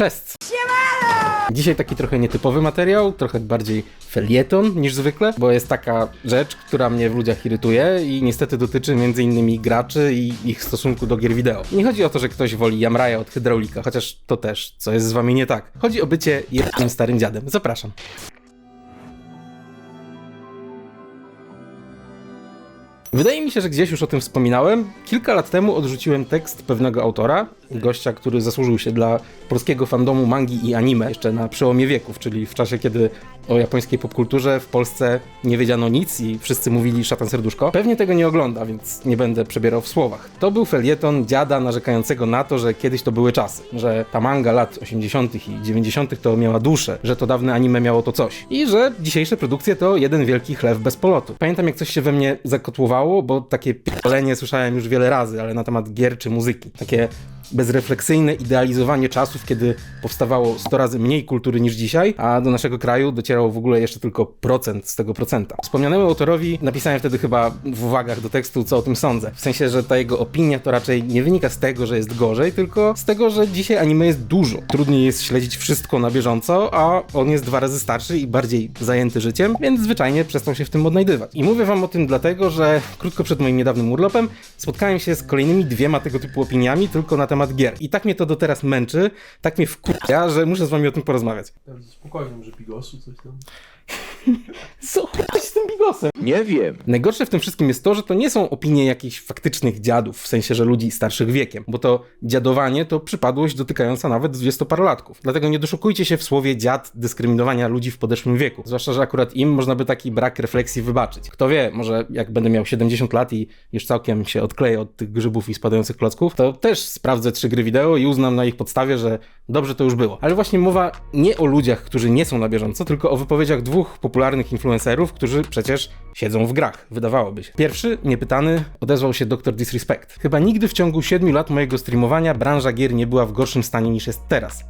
Cześć! Dzisiaj taki trochę nietypowy materiał, trochę bardziej felieton niż zwykle, bo jest taka rzecz, która mnie w ludziach irytuje i niestety dotyczy m.in. graczy i ich stosunku do gier wideo. Nie chodzi o to, że ktoś woli Jamraja od hydraulika, chociaż to też, co jest z wami nie tak. Chodzi o bycie jednym starym dziadem. Zapraszam. Wydaje mi się, że gdzieś już o tym wspominałem. Kilka lat temu odrzuciłem tekst pewnego autora, gościa, który zasłużył się dla polskiego fandomu mangi i anime jeszcze na przełomie wieków, czyli w czasie, kiedy o japońskiej popkulturze w Polsce nie wiedziano nic i wszyscy mówili szatan serduszko. Pewnie tego nie ogląda, więc nie będę przebierał w słowach. To był felieton dziada narzekającego na to, że kiedyś to były czasy, że ta manga lat 80. i 90. to miała duszę, że to dawne anime miało to coś i że dzisiejsze produkcje to jeden wielki chlew bez polotu. Pamiętam jak coś się we mnie zakotłowało, bo takie p***lenie słyszałem już wiele razy, ale na temat gier czy muzyki. Takie bezrefleksyjne idealizowanie czasów, kiedy powstawało 100 razy mniej kultury niż dzisiaj, a do naszego kraju docierało w ogóle jeszcze tylko procent z tego procenta. Wspomnianemu autorowi napisałem wtedy chyba w uwagach do tekstu, co o tym sądzę. W sensie, że ta jego opinia to raczej nie wynika z tego, że jest gorzej, tylko z tego, że dzisiaj anime jest dużo. Trudniej jest śledzić wszystko na bieżąco, a on jest dwa razy starszy i bardziej zajęty życiem, więc zwyczajnie przestał się w tym odnajdywać. I mówię wam o tym dlatego, że krótko przed moim niedawnym urlopem spotkałem się z kolejnymi dwiema tego typu opiniami tylko na temat gier. I tak mnie to do teraz męczy, tak mnie wkurza, że muszę z wami o tym porozmawiać. Spokojnie, może bigosu, coś tam. Co chodzi z tym bigosem? Nie wiem. Najgorsze w tym wszystkim jest to, że to nie są opinie jakichś faktycznych dziadów, w sensie, że ludzi starszych wiekiem, bo to dziadowanie to przypadłość dotykająca nawet dwudziestoparolatków. Dlatego nie doszukujcie się w słowie dziad dyskryminowania ludzi w podeszłym wieku. Zwłaszcza, że akurat im można by taki brak refleksji wybaczyć. Kto wie, może jak będę miał 70 lat i już całkiem się odkleję od tych grzybów i spadających klocków, to też sprawdzę trzy gry wideo i uznam na ich podstawie, że dobrze to już było. Ale właśnie mowa nie o ludziach, którzy nie są na bieżąco, tylko o wypowiedziach dwóch popularnych influencerów, którzy przecież siedzą w grach, wydawałoby się. Pierwszy, niepytany, odezwał się Dr. Disrespect. Chyba nigdy w ciągu 7 lat mojego streamowania branża gier nie była w gorszym stanie niż jest teraz.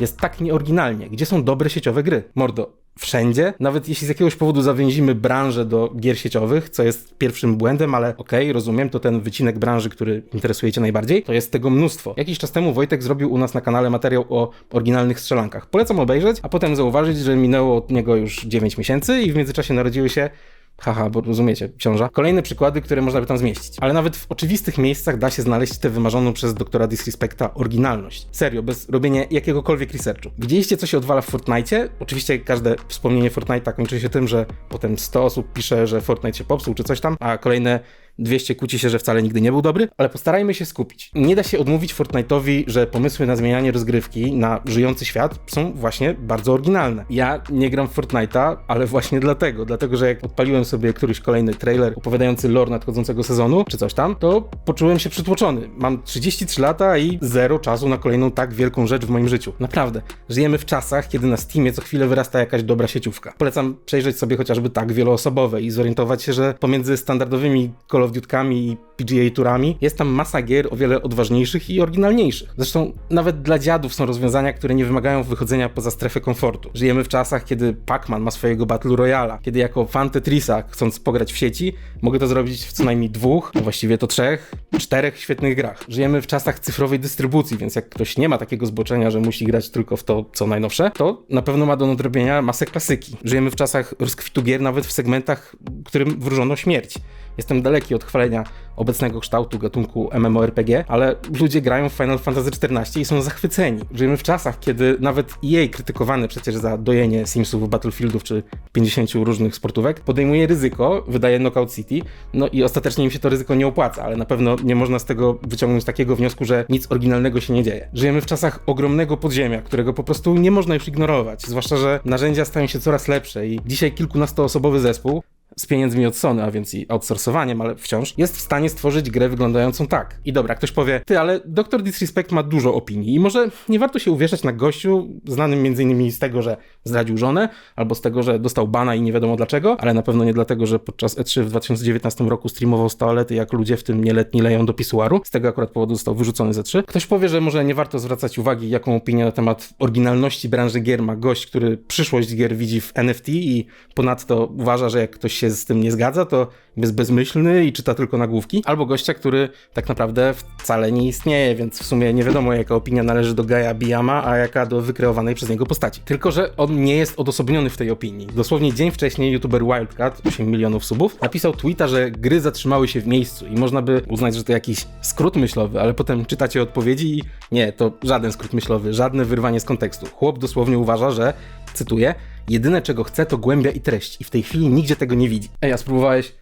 Jest tak nieoryginalnie. Gdzie są dobre sieciowe gry? Mordo, wszędzie. Nawet jeśli z jakiegoś powodu zawęzimy branżę do gier sieciowych, co jest pierwszym błędem, ale okej, rozumiem, to ten wycinek branży, który interesuje Cię najbardziej, to jest tego mnóstwo. Jakiś czas temu Wojtek zrobił u nas na kanale materiał o oryginalnych strzelankach. Polecam obejrzeć, a potem zauważyć, że minęło od niego już 9 miesięcy i w międzyczasie narodziły się Haha, bo rozumiecie, książa. Kolejne przykłady, które można by tam zmieścić. Ale nawet w oczywistych miejscach da się znaleźć tę wymarzoną przez doktora Disrespecta oryginalność. Serio, bez robienia jakiegokolwiek researchu. Widzieliście, co się odwala w Fortnite? Oczywiście każde wspomnienie Fortnite'a kończy się tym, że potem 100 osób pisze, że Fortnite się popsuł czy coś tam, a kolejne 200 kłóci się, że wcale nigdy nie był dobry, ale postarajmy się skupić. Nie da się odmówić Fortnite'owi, że pomysły na zmienianie rozgrywki na żyjący świat są właśnie bardzo oryginalne. Ja nie gram w Fortnite'a, ale właśnie dlatego, dlatego, że jak odpaliłem sobie któryś kolejny trailer opowiadający lore nadchodzącego sezonu, czy coś tam, to poczułem się przytłoczony. Mam 33 lata i zero czasu na kolejną tak wielką rzecz w moim życiu. Naprawdę. Żyjemy w czasach, kiedy na Steamie co chwilę wyrasta jakaś dobra sieciówka. Polecam przejrzeć sobie chociażby tak wieloosobowe i zorientować się, że pomiędzy standardowymi Call of i PGA Tourami jest tam masa gier o wiele odważniejszych i oryginalniejszych. Zresztą nawet dla dziadów są rozwiązania, które nie wymagają wychodzenia poza strefę komfortu. Żyjemy w czasach, kiedy Pac-Man ma swojego Battle Royala, kiedy jako fan Tetrisa, chcąc pograć w sieci, mogę to zrobić w co najmniej dwóch, a właściwie to trzech, czterech świetnych grach. Żyjemy w czasach cyfrowej dystrybucji, więc jak ktoś nie ma takiego zboczenia, że musi grać tylko w to, co najnowsze, to na pewno ma do nadrobienia masę klasyki. Żyjemy w czasach rozkwitu gier nawet w segmentach, którym wróżono śmierć. Jestem daleki od chwalenia obecnego kształtu gatunku MMORPG, ale ludzie grają w Final Fantasy XIV i są zachwyceni. Żyjemy w czasach, kiedy nawet EA krytykowany przecież za dojenie Simsów, Battlefieldów czy 50 różnych sportówek, podejmuje ryzyko, wydaje Knockout City, no i ostatecznie im się to ryzyko nie opłaca, ale na pewno nie można z tego wyciągnąć takiego wniosku, że nic oryginalnego się nie dzieje. Żyjemy w czasach ogromnego podziemia, którego po prostu nie można już ignorować, zwłaszcza, że narzędzia stają się coraz lepsze i dzisiaj kilkunastoosobowy zespół z pieniędzmi od Sony, a więc i outsourcowaniem, ale wciąż, jest w stanie stworzyć grę wyglądającą tak. I dobra, ktoś powie, ty, ale Dr. Disrespect ma dużo opinii i może nie warto się uwieszać na gościu, znanym m.in. z tego, że zdradził żonę, albo z tego, że dostał bana i nie wiadomo dlaczego, ale na pewno nie dlatego, że podczas E3 w 2019 roku streamował z toalety, jak ludzie, w tym nieletni leją do pisuaru. Z tego akurat powodu został wyrzucony z E3. Ktoś powie, że może nie warto zwracać uwagi, jaką opinię na temat oryginalności branży gier ma gość, który przyszłość gier widzi w NFT i ponadto uważa, że jak ktoś się z tym nie zgadza, to jest bezmyślny i czyta tylko nagłówki, albo gościa, który tak naprawdę wcale nie istnieje, więc w sumie nie wiadomo jaka opinia należy do Gaia Biyama, a jaka do wykreowanej przez niego postaci. Tylko, że on nie jest odosobniony w tej opinii. Dosłownie dzień wcześniej youtuber Wildcat, 8 milionów subów, napisał tweeta, że gry zatrzymały się w miejscu i można by uznać, że to jakiś skrót myślowy, ale potem czytacie odpowiedzi i nie, to żaden skrót myślowy, żadne wyrwanie z kontekstu. Chłop dosłownie uważa, że, cytuję, jedyne czego chce to głębia i treść i w tej chwili nigdzie tego nie widzi. Ej, a spróbowałeś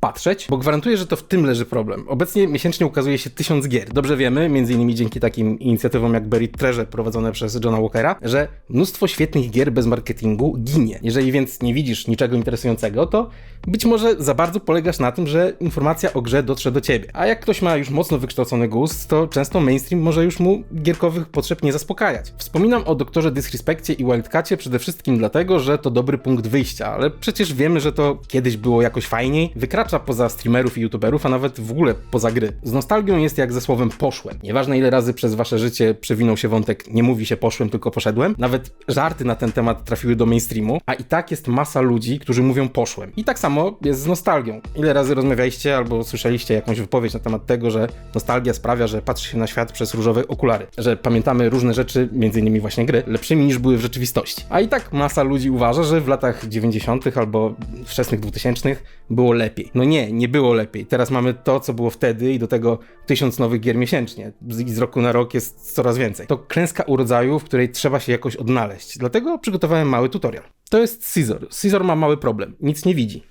patrzeć, bo gwarantuję, że to w tym leży problem. Obecnie miesięcznie ukazuje się tysiąc gier. Dobrze wiemy, między innymi dzięki takim inicjatywom jak Buried Treasure prowadzone przez Johna Walkera, że mnóstwo świetnych gier bez marketingu ginie. Jeżeli więc nie widzisz niczego interesującego, to być może za bardzo polegasz na tym, że informacja o grze dotrze do ciebie. A jak ktoś ma już mocno wykształcony gust, to często mainstream może już mu gierkowych potrzeb nie zaspokajać. Wspominam o doktorze Disrespectie i Wildcacie przede wszystkim dlatego, że to dobry punkt wyjścia, ale przecież wiemy, że to kiedyś było jakoś fajniej, wykracza poza streamerów i youtuberów, a nawet w ogóle poza gry. Z nostalgią jest jak ze słowem poszłem. Nieważne ile razy przez wasze życie przewinął się wątek nie mówi się poszłem, tylko poszedłem, nawet żarty na ten temat trafiły do mainstreamu, a i tak jest masa ludzi, którzy mówią poszłem. I tak samo jest z nostalgią. Ile razy rozmawialiście albo słyszeliście jakąś wypowiedź na temat tego, że nostalgia sprawia, że patrzy się na świat przez różowe okulary, że pamiętamy różne rzeczy, między innymi właśnie gry, lepszymi niż były w rzeczywistości. A i tak masa ludzi uważa, że w latach 90. albo wczesnych 2000 było lepiej. No nie, nie było lepiej. Teraz mamy to, co było wtedy i do tego tysiąc nowych gier miesięcznie. I z roku na rok jest coraz więcej. To klęska urodzaju, w której trzeba się jakoś odnaleźć. Dlatego przygotowałem mały tutorial. To jest Scizor. Scizor ma mały problem. Nic nie widzi.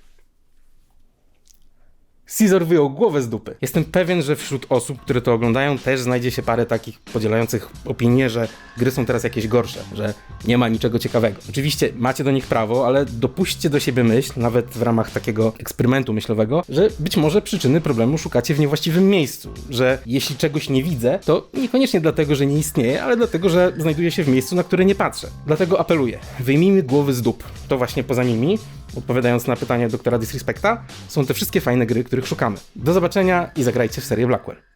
Caesar wyjął głowę z dupy. Jestem pewien, że wśród osób, które to oglądają, też znajdzie się parę takich podzielających opinie, że gry są teraz jakieś gorsze, że nie ma niczego ciekawego. Oczywiście macie do nich prawo, ale dopuśćcie do siebie myśl, nawet w ramach takiego eksperymentu myślowego, że być może przyczyny problemu szukacie w niewłaściwym miejscu, że jeśli czegoś nie widzę, to niekoniecznie dlatego, że nie istnieje, ale dlatego, że znajduje się w miejscu, na które nie patrzę. Dlatego apeluję, wyjmijmy głowy z dup. To właśnie poza nimi odpowiadając na pytanie doktora Disrespecta, są te wszystkie fajne gry, których szukamy. Do zobaczenia i zagrajcie w serię Blackwell.